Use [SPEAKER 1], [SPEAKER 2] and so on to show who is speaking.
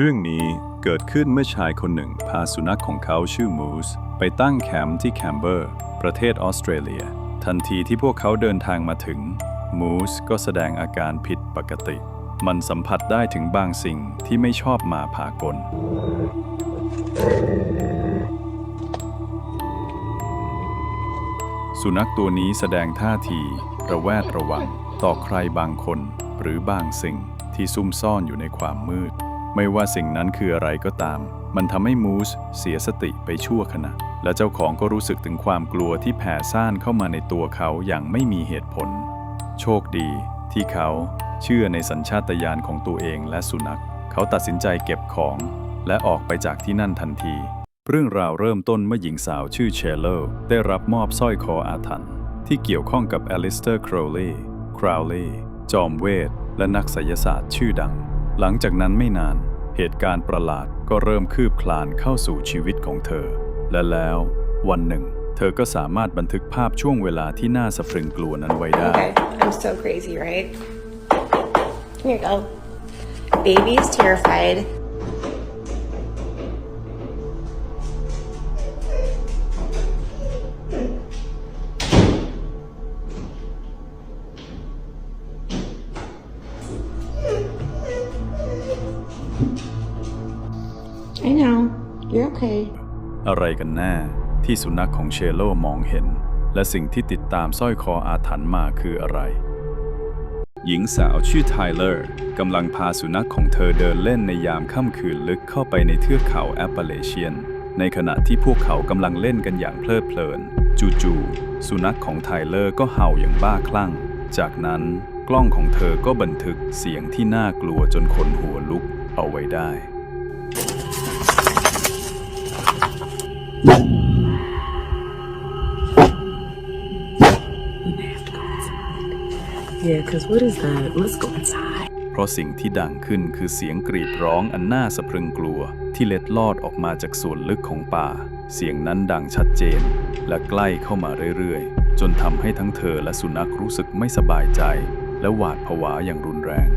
[SPEAKER 1] เรื่องนี้เกิดขึ้นเมื่อชายคนหนึ่งพาสุนัขของเขาชื่อมูส ไปตั้งแคมป์ที่แคนเบอร์ ประเทศออสเตรเลีย ทันทีที่พวกเขาเดินทางมาถึง มูสก็แสดงอาการผิดปกติ มันสัมผัสได้ถึงบางสิ่งที่ไม่ชอบมาพากล สุนัขตัวนี้แสดงท่าทีระแวดระวัง ต่อใครบางคนหรือบางสิ่งที่ซุ่มซ่อนอยู่ในความมืด ไม่ว่าสิ่งนั้นคืออะไรก็ตาม มันทำให้มูสเสียสติไปชั่วขณะ และเจ้าของก็รู้สึกถึงความกลัวที่แผ่ซ่านเข้ามาในตัวเขาอย่างไม่มีเหตุผล โชคดีที่เขาเชื่อในสัญชาตญาณของตัวเองและสุนัข เขาตัดสินใจเก็บของ และออกไปจากที่นั่นทันที เรื่องราวเริ่มต้นเมื่อหญิงสาวชื่อเชลโลได้รับมอบสร้อยคออาถรรพ์ที่เกี่ยวข้องกับอลิสเตอร์คราวลีย์คราวลีย์จอมเวท และนักไสยศาสตร์ชื่อดัง หลังจากนั้นไม่นาน เหตุการณ์ประหลาดก็เริ่มคืบคลานเข้าสู่ชีวิตของเธอ และแล้ว วันหนึ่ง เธอก็สามารถบันทึกภาพช่วงเวลาที่น่าสะพรึงกลัวนั้นไว้ได้
[SPEAKER 2] Okay, I'm so crazy, right? Here you go. Baby's terrified. You're okay.
[SPEAKER 1] อะไรกันแน่ที่สุนัขของเชโลมองเห็น และสิ่งที่ติดตามสร้อยคออาถรรพ์มาคืออะไร หญิงสาวชื่อไทเลอร์กำลังพาสุนัขของเธอเดินเล่นในยามค่ำคืนลึกเข้าไปในเทือกเขาแอปเปเลเชียน ในขณะที่พวกเขากำลังเล่นกันอย่างเพลิดเพลิน จู่ๆสุนัขของไทเลอร์ก็เห่าอย่างบ้าคลั่ง จากนั้นกล้องของเธอก็บันทึกเสียงที่น่ากลัวจนขนหัวลุกเอาไว้ได้
[SPEAKER 3] Yeah, cause what is that? Let's go inside.
[SPEAKER 1] เพราะสิ่งที่ดังขึ้นคือเสียงกรีดร้องอันน่าสะพรึงกลัว ที่เล็ดลอดออกมาจากส่วนลึกของป่า เสียงนั้นดังชัดเจน และใกล้เข้ามาเรื่อยๆ จนทำให้ทั้งเธอและสุนัขรู้สึกไม่สบายใจ และหวาดผวาอย่างรุนแรง